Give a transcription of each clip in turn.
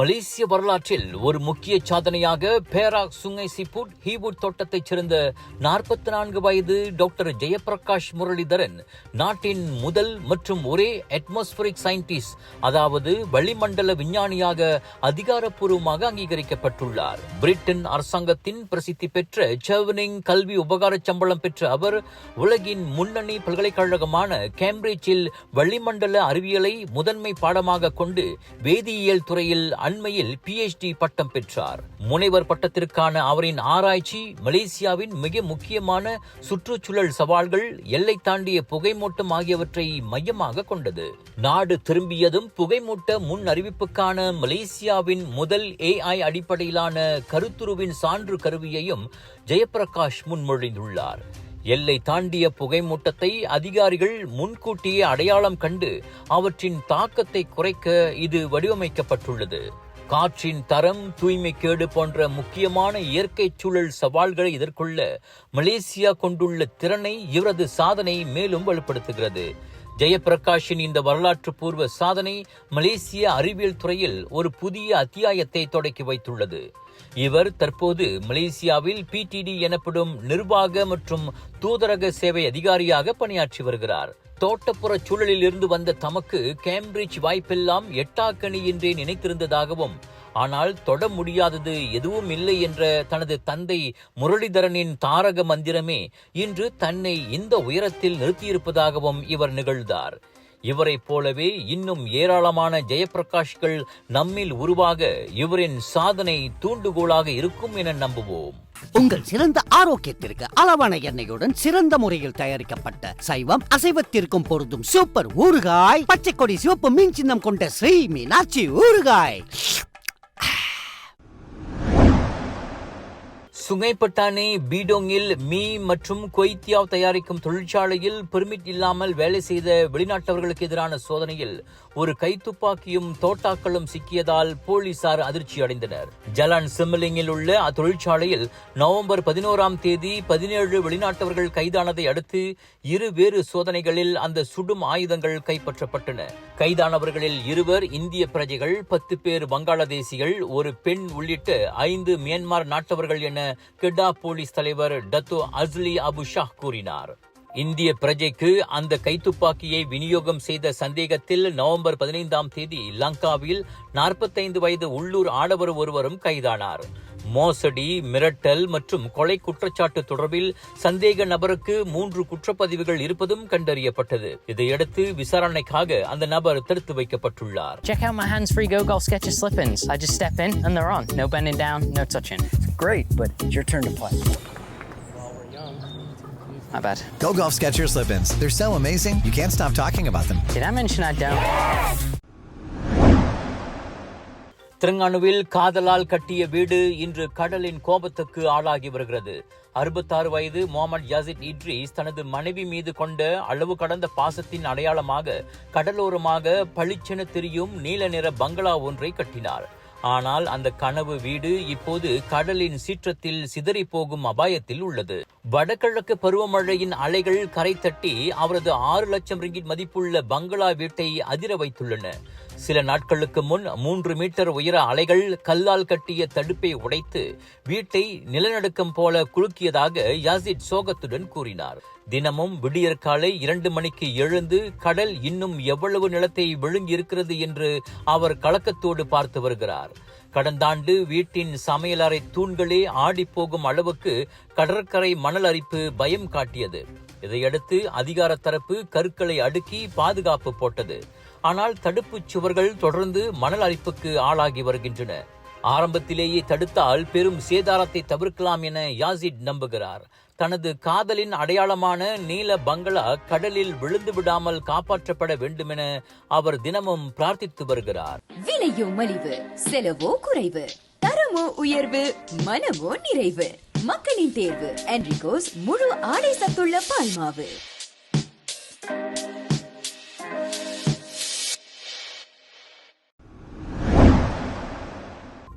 மலேசிய வரலாற்றில் ஒரு முக்கிய சாதனையாக பேராக் சுங்கை சிபுட் ஹீவுட் தோட்டத்தைச் சேர்ந்த நாற்பத்தி நான்கு வயது டாக்டர் ஜெயபிரகாஷ் முரளிதரன் நாட்டின் முதல் மற்றும் ஒரே அட்மாஸ்பரிக் சயின்டிஸ்ட் அதாவது வளிமண்டல விஞ்ஞானியாக அதிகாரப்பூர்வமாக அங்கீகரிக்கப்பட்டுள்ளார். பிரிட்டன் அரசாங்கத்தின் பிரசித்தி பெற்ற செவனிங் கல்வி உபகார சம்பளம் பெற்ற அவர் உலகின் முன்னணி பல்கலைக்கழகமான கேம்பிரிட்ஜில் வளிமண்டல அறிவியலை முதன்மை பாடமாக கொண்டு வேதியியல் துறையில் அண்மையில் பிஎச்டி பட்டம் பெற்றார். முனைவர் பட்டத்திற்கான அவரின் ஆராய்ச்சி மலேசியாவின் மிக முக்கியமான சுற்றுச்சூழல் சவால்கள் எல்லை தாண்டிய புகைமூட்டம் ஆகியவற்றை மையமாக கொண்டது. நாடு திரும்பியதும் புகைமூட்ட முன் அறிவிப்புக்கான மலேசியாவின் முதல் ஏஐ அடிப்படையிலான கருத்துருவின் சான்று கருவியையும் ஜெயபிரகாஷ் முன்மொழிந்துள்ளார். எல்லை தாண்டிய புகைமூட்டத்தை அதிகாரிகள் முன்கூட்டியே அடையாளம் கண்டு அவற்றின் தாக்கத்தை குறைக்க இது வடிவமைக்கப்பட்டுள்ளது. காற்றின் தரம் தூய்மை கேடு போன்ற முக்கியமான இயற்கை சூழல் சவால்களை எதிர்கொள்ள மலேசியா கொண்டுள்ள திறனை இவரது சாதனை மேலும் வலுப்படுத்துகிறது. ஜெயபிரகாஷின் இந்த வரலாற்று பூர்வ சாதனை மலேசிய அறிவியல் துறையில் ஒரு புதிய அத்தியாயத்தை தொடக்கி வைத்துள்ளது. இவர் தற்போது மலேசியாவில் பிடிடி எனப்படும் நிர்வாக மற்றும் தூதரக சேவை அதிகாரியாக பணியாற்றி வருகிறார். தோட்டப்புற சூழலில் இருந்து வந்த தமக்கு கேம்பிரிட்ஜ் வாய்ப்பெல்லாம் எட்டாக்கணி என்றே நினைத்திருந்ததாகவும் ஆனால் தொட முடியாதது எதுவும் இல்லை என்ற தனது தந்தை முரளிதரனின் தாரக மந்திரமே இன்று தன்னை இந்த உயரத்தில் நிறுத்தியிருப்பதாகவும் இவர் நிகழ்ந்தார். இவரைப் போலவே இன்னும் ஏராளமான ஜெயப்பிரகாஷ்கள் நம்மில் உருவாக இவரின் சாதனை தூண்டுகோலாக இருக்கும் என நம்புவோம். உங்கள் சிறந்த ஆரோக்கியத்திற்கு அளவான எண்ணெயுடன் சிறந்த முறையில் தயாரிக்கப்பட்ட சைவம் அசைவத்திற்கும் பொருந்தும் சூப்பர் ஊறுகாய் பச்சை கொடி சிவப்பு மீன் சின்னம் கொண்ட ஸ்ரீ மீனாட்சி ஊறுகாய். சுங்கைப்பட்டானே பீடோங்கில் மீ மற்றும் கொய்த்தியாவ் தயாரிக்கும் தொழிற்சாலையில் பெர்மிட் இல்லாமல் வேலை செய்த வெளிநாட்டவர்களுக்கு எதிரான சோதனையில் ஒரு கைத்துப்பாக்கியும் தோட்டாக்களும் சிக்கியதால் போலீசார் அதிர்ச்சி அடைந்தனர். ஜலான் சிம்லிங்கில் உள்ள அத்தொழிற்சாலையில் நவம்பர் பதினோராம் தேதி பதினேழு வெளிநாட்டவர்கள் கைதானதை அடுத்து இரு வேறு சோதனைகளில் அந்த சுடும் ஆயுதங்கள் கைப்பற்றப்பட்டன. கைதானவர்களில் இருவர் இந்திய பிரஜைகள் பத்து பேர் வங்காளதேசிகள் ஒரு பெண் உள்ளிட்ட ஐந்து மியான்மர் நாட்டவர்கள் என கெடா போலீஸ் தலைவர் டத்து அஸ்லி அபு ஷாஹ் கூறினார். இந்திய பிரஜைக்கு அந்த கைத்துப்பாக்கியை விநியோகம் செய்த சந்தேகத்தில் நவம்பர் பதினைந்தாம் தேதி லங்காவில் நாற்பத்தைந்து வயது உள்ளூர் ஆடவர் ஒருவரும் கைதானார். மோசடி மிரட்டல் மற்றும் கொலை குற்றச்சாட்டு தொடர்பில் சந்தேக நபருக்கு மூன்று குற்றப்பதிவுகள் இருப்பதும் கண்டறியப்பட்டது இதையடுத்து விசாரணைக்காக அந்த நபர் தடுத்து வைக்கப்பட்டுள்ளார் Check out my hands-free Go Golf Sketches slip-ins. I just step in and they're on. No bending down, no touching. Great, but it's your turn to play. My bad. Go Golf Skechers slip-ins. They're so amazing, you can't stop talking about them. Did I mention I don't? திருங்கானுவில் காதலால் கட்டிய வீடு இன்று கடலின் கோபத்துக்கு ஆளாகி வருகிறது. அறுபத்தாறு வயது முகமது யாசித் இட்ரிஸ் தனது மனைவி மீது கொண்ட அளவு கடந்த பாசத்தின் அடையாளமாக கடலோரமாக பளிச்சென தெரியும் நீல நிற பங்களா ஒன்றை கட்டினார். ஆனால் அந்த கனவு வீடு இப்போது கடலின் சீற்றத்தில் சிதறி போகும் அபாயத்தில் உள்ளது. வடகிழக்கு பருவமழையின் அலைகள் கரை தட்டி அவரது ஆறு லட்சம் ரிங்கிட் மதிப்புள்ள பங்களா வீட்டை அதிர வைத்துள்ளன. சில நாட்களுக்கு முன் மூன்று மீட்டர் உயர அலைகள் கல்லால் கட்டிய தடுப்பை உடைத்து வீட்டை நிலநடுக்கம் போல குலுக்கியதாக யாசிட் சோகத்துடன் கூறினார். தினமும் விடியற்காலை இரண்டு மணிக்கு எழுந்து கடல் இன்னும் எவ்வளவு நிலத்தை விழுங்கியிருக்கிறது என்று அவர் கலக்கத்தோடு பார்த்து வருகிறார். கடந்த ஆண்டு வீட்டின் சமையலறை தூண்களே ஆடிப்போகும் அளவுக்கு கடற்கரை மணல் அரிப்பு பயம் காட்டியது. இதையடுத்து அதிகார தரப்பு கற்களை அடுக்கி பாதுகாப்பு போட்டது. ஆனால் தடுப்புச் சுவர்கள் தொடர்ந்து மணல் அரிப்புக்கு ஆளாகி வருகின்றன. ஆரம்பத்திலேயே தடுத்தால் பெரும் சேதாரத்தை தவிர்க்கலாம் என யாசிட் நம்புகிறார். தனது காதலின் அடையாளமான நீல பங்களா கடலில் விழுந்து விடாமல் காப்பாற்றப்பட வேண்டுமென அவர் தினமும் பிரார்த்தித்து வருகிறார். விலையோ மலிவு செலவோ குறைவு தரமோ உயர்வு மனமோ நிறைவு. மக்களின் தேர்வு என்ரிகோஸ் முழு ஆடை சத்துள்ள பால்மாவு.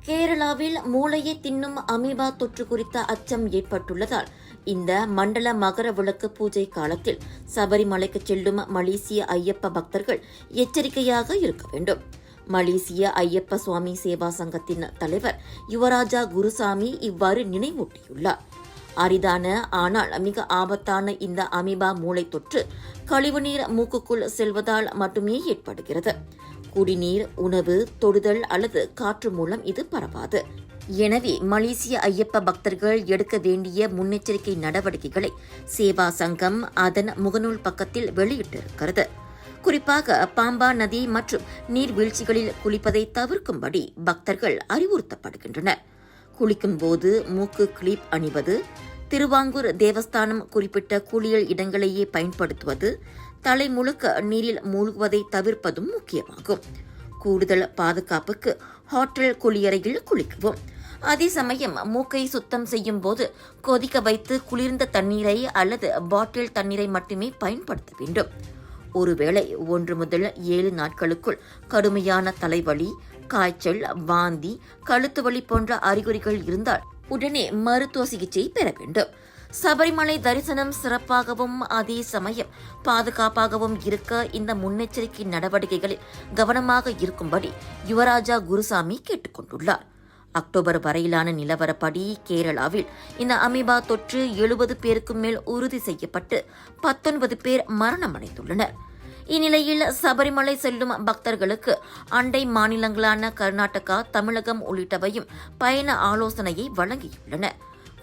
கேரளாவில் மூளையை தின்னும் அமீபா தொற்று குறித்த அச்சம் ஏற்பட்டுள்ளதால் இந்த மண்டல மகர விளக்கு பூஜை காலத்தில் சபரிமலைக்கு செல்லும் மலேசிய ஐயப்ப பக்தர்கள் எச்சரிக்கையாக இருக்க வேண்டும். மலேசிய ஐயப்ப சுவாமி சேவா சங்கத்தின் தலைவர் யுவராஜா குருசாமி இவ்வாறு நினைவூட்டியுள்ளார். அரிதான ஆனால் மிக ஆபத்தான இந்த அமீபா மூளை தொற்று கழிவுநீர் மூக்குக்குள் செல்வதால் மட்டுமே ஏற்படுகிறது. குடிநீர் உணவு தொடுதல் அல்லது காற்று மூலம் இது பரவாது. எனவே மலேசிய ஐயப்ப பக்தர்கள் எடுக்க வேண்டிய முன்னெச்சரிக்கை நடவடிக்கைகளை சேவா சங்கம் அதன் முகநூல் பக்கத்தில் வெளியிட்டிருக்கிறது. குறிப்பாக பாம்பா நதி மற்றும் நீர்வீழ்ச்சிகளில் குளிப்பதை தவிர்க்கும்படி பக்தர்கள் அறிவுறுத்தப்படுகின்றனர். குளிக்கும் போது மூக்கு கிளிப் அணிவது திருவாங்கூர் தேவஸ்தானம் குறிப்பிட்ட குளியல் இடங்களையே பயன்படுத்துவது தலை முழுக்க நீரில் மூழ்குவதை தவிர்ப்பதும் முக்கியமாகும். கூடுதல் பாதுகாப்புக்கு ஹோட்டல் குளியறையில் குளிக்கவும். அதே சமயம் மூக்கை சுத்தம் செய்யும் போது கொதிக்க வைத்து குளிர்ந்த தண்ணீரை அல்லது பாட்டில் தண்ணீரை மட்டுமே பயன்படுத்த வேண்டும். ஒருவேளை ஒன்று முதல் ஏழு நாட்களுக்குள் கடுமையான தலைவலி காய்ச்சல் வாந்தி கழுத்து வலி போன்ற அறிகுறிகள் இருந்தால் உடனே மருத்துவ சிகிச்சை பெற வேண்டும். சபரிமலை தரிசனம் சிறப்பாகவும் அதே சமயம் பாதுகாப்பாகவும் இருக்க இந்த முன்னெச்சரிக்கை நடவடிக்கைகளில் கவனமாக இருக்கும்படி யுவராஜா குருசாமி கேட்டுக்கொண்டுள்ளார். அக்டோபர் வரையிலான நிலவரப்படி கேரளாவில் இந்த அமீபா தொற்று எழுபது பேருக்கும் மேல் உறுதி செய்யப்பட்டு பத்தொன்பது பேர் மரணமடைந்துள்ளனர். இந்நிலையில் சபரிமலை செல்லும் பக்தர்களுக்கு அண்டை மாநிலங்களான கர்நாடகா தமிழகம் உள்ளிட்டவையும் பயண ஆலோசனையை வழங்கியுள்ளன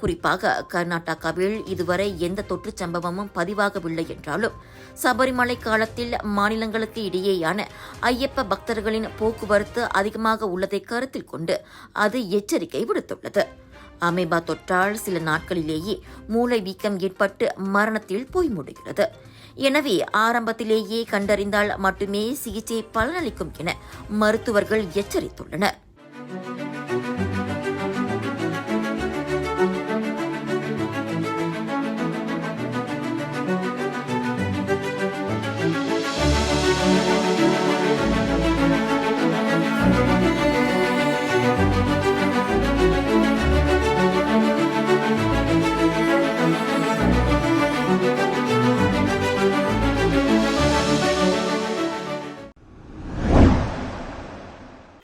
குறிப்பாக கர்நாடகாவில் இதுவரை எந்த தொற்று சம்பவமும் பதிவாகவில்லை என்றாலும் சபரிமலை காலத்தில் மாநிலங்களுக்கு இடையேயான ஐயப்ப பக்தர்களின் போக்குவரத்து அதிகமாக உள்ளதை கருத்தில் கொண்டு அது எச்சரிக்கை விடுத்துள்ளது. அமேபா தொற்றால் சில நாட்களிலேயே மூளை வீக்கம் ஏற்பட்டு மரணத்தில் போய் முடிகிறது. எனவே ஆரம்பத்திலேயே கண்டறிந்தால் மட்டுமே சிகிச்சை பலனளிக்கும் என மருத்துவர்கள் எச்சரித்துள்ளனர்.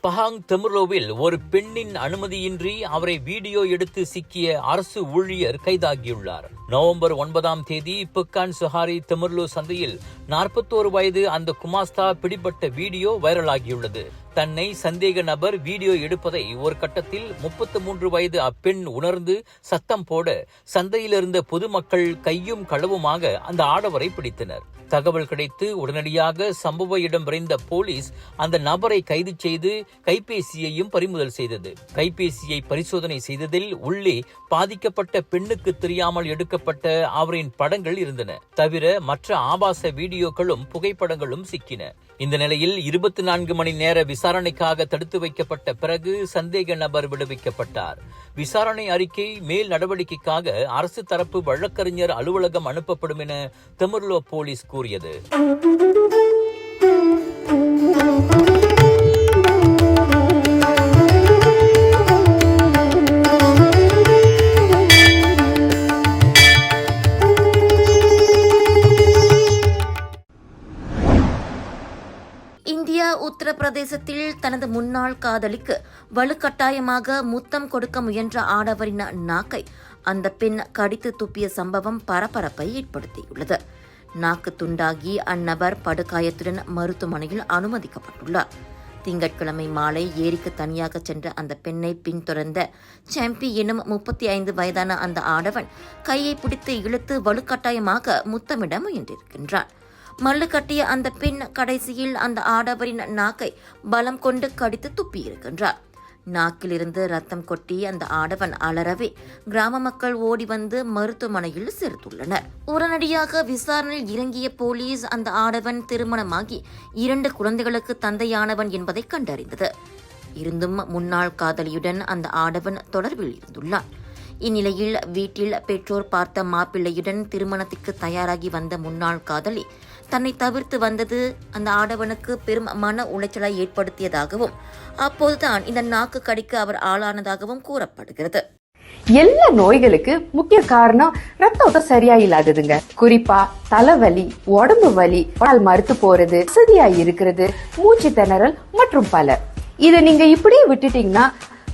பஹாங் தெமுரோவில் ஒரு பெண்ணின் அனுமதியின்றி அவரை வீடியோ எடுத்து சிக்கிய அரசு ஊழியர் கைதாகியுள்ளார். நவம்பர் ஒன்பதாம் தேதி புக்கான் சுஹாரி தெமுர்லு சந்தையில் நாற்பத்தோரு வயது அந்த குமாஸ்தா பிடிபட்ட வீடியோ வைரலாகியுள்ளது. தன்னை சந்தேக நபர் வீடியோ எடுப்பதை ஒரு கட்டத்தில் முப்பத்து மூன்று வயது அப்பெண் உணர்ந்து சத்தம் போட சந்தையில் இருந்த பொதுமக்கள் கையும் களவுமாக அந்த ஆடவரை பிடித்தனர். தகவல் கிடைத்து உடனடியாக சம்பவ இடம் விரைந்த போலீஸ் அந்த நபரை கைது செய்து கைபேசியையும் பறிமுதல் செய்தது. கைபேசியை பரிசோதனை செய்ததில் உள்ளே பாதிக்கப்பட்ட பெண்ணுக்கு தெரியாமல் எடுக்க எடுக்கப்பட்ட அவரின் படங்கள் இருந்தன. தவிர மற்ற ஆபாச வீடியோக்களும் புகைப்படங்களும் சிக்கின. இந்த நிலையில் இருபத்தி நான்கு மணி நேர விசாரணைக்காக தடுத்து வைக்கப்பட்ட பிறகு சந்தேக நபர் விடுவிக்கப்பட்டார். விசாரணை அறிக்கை மேல் நடவடிக்கைக்காக அரசு தரப்பு வழக்கறிஞர் அலுவலகம் அனுப்பப்படும் என தெமர்லோ போலீஸ் கூறியது. உத்தரப்பிரதேசத்தில் தனது முன்னாள் காதலிக்கு வலுக்கட்டாயமாக முத்தம் கொடுக்க முயன்ற ஆடவரின் நாக்கை அந்த பெண் கடித்து துப்பிய சம்பவம் பரபரப்பை ஏற்படுத்தியுள்ளது. நாக்கு துண்டாகி அந்நபர் படுகாயத்துடன் மருத்துவமனையில் அனுமதிக்கப்பட்டுள்ளார். திங்கட்கிழமை மாலை ஏரிக்கு தனியாக சென்ற அந்த பெண்ணை பின்தொடர்ந்த சாம்பி எனும் முப்பத்தி ஐந்து வயதான அந்த ஆடவன் கையை பிடித்து இழுத்து வலுக்கட்டாயமாக முத்தமிட முயன்றிருக்கின்றான். மல்லு கட்டிய அந்த பெண் கடைசியில் அந்த ஆடவரின் நாக்கை பலம் கொண்டு கடித்து துப்பியிருக்கின்றார். நாக்கிலிருந்து ரத்தம் கொட்டி அந்த ஆடவன் அலறவே கிராம மக்கள் ஓடி வந்து மருத்துவமனையில் சேர்த்துள்ளனர். உடனடியாக விசாரணையில் இறங்கிய போலீஸ் அந்த ஆடவன் திருமணமாகி இரண்டு குழந்தைகளுக்கு தந்தையானவன் என்பதை கண்டறிந்தது. இருந்தும் முன்னாள் காதலியுடன் அந்த ஆடவன் தொடர்பில் இருந்துள்ளான். இந்நிலையில் வீட்டில் பெற்றோர் பார்த்த மாப்பிள்ளையுடன் திருமணத்துக்கு தயாராகி வந்த முன்னாள் காதலி தன்னை தவிர்த்து வந்தது அந்த ஆடவனுக்கு பெரும் மன உளைச்சலை ஏற்படுத்தியதாகவும் அப்போதுதான் இந்த நாக்கு கடிக்கு அவர் ஆளானதாகவும் கூறப்படுகிறது. எல்லா நோய்களுக்கு முக்கிய காரணம் ரத்த ஓட்டம் சரியா இல்லாததுங்க குறிப்பா தலைவலி உடம்பு வலி உடல் மறுத்து போறது வசதியா இருக்கிறது மூச்சு திணறல் மற்றும் பல. இதை நீங்க இப்படியே விட்டுட்டீங்கன்னா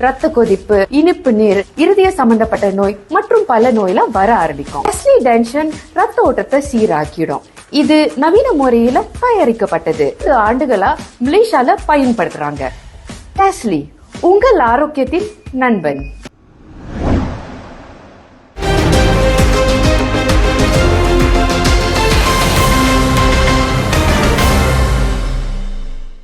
ரத்த கொதிப்பு இனிப்பு நீர் இருதய சம்பந்தப்பட்ட நோய் மற்றும் பல நோயெல்லாம் வர ஆரம்பிக்கும். டென்ஷன் ரத்த ஓட்டத்தை சீராக்கிடும். இது நவீன முறையில தயாரிக்கப்பட்டது. இது ஆண்டுகளா மலேசியால பயன்படுத்துறாங்க. டாஸ்லி உங்கள் ஆரோக்கியத்தின் நண்பன்.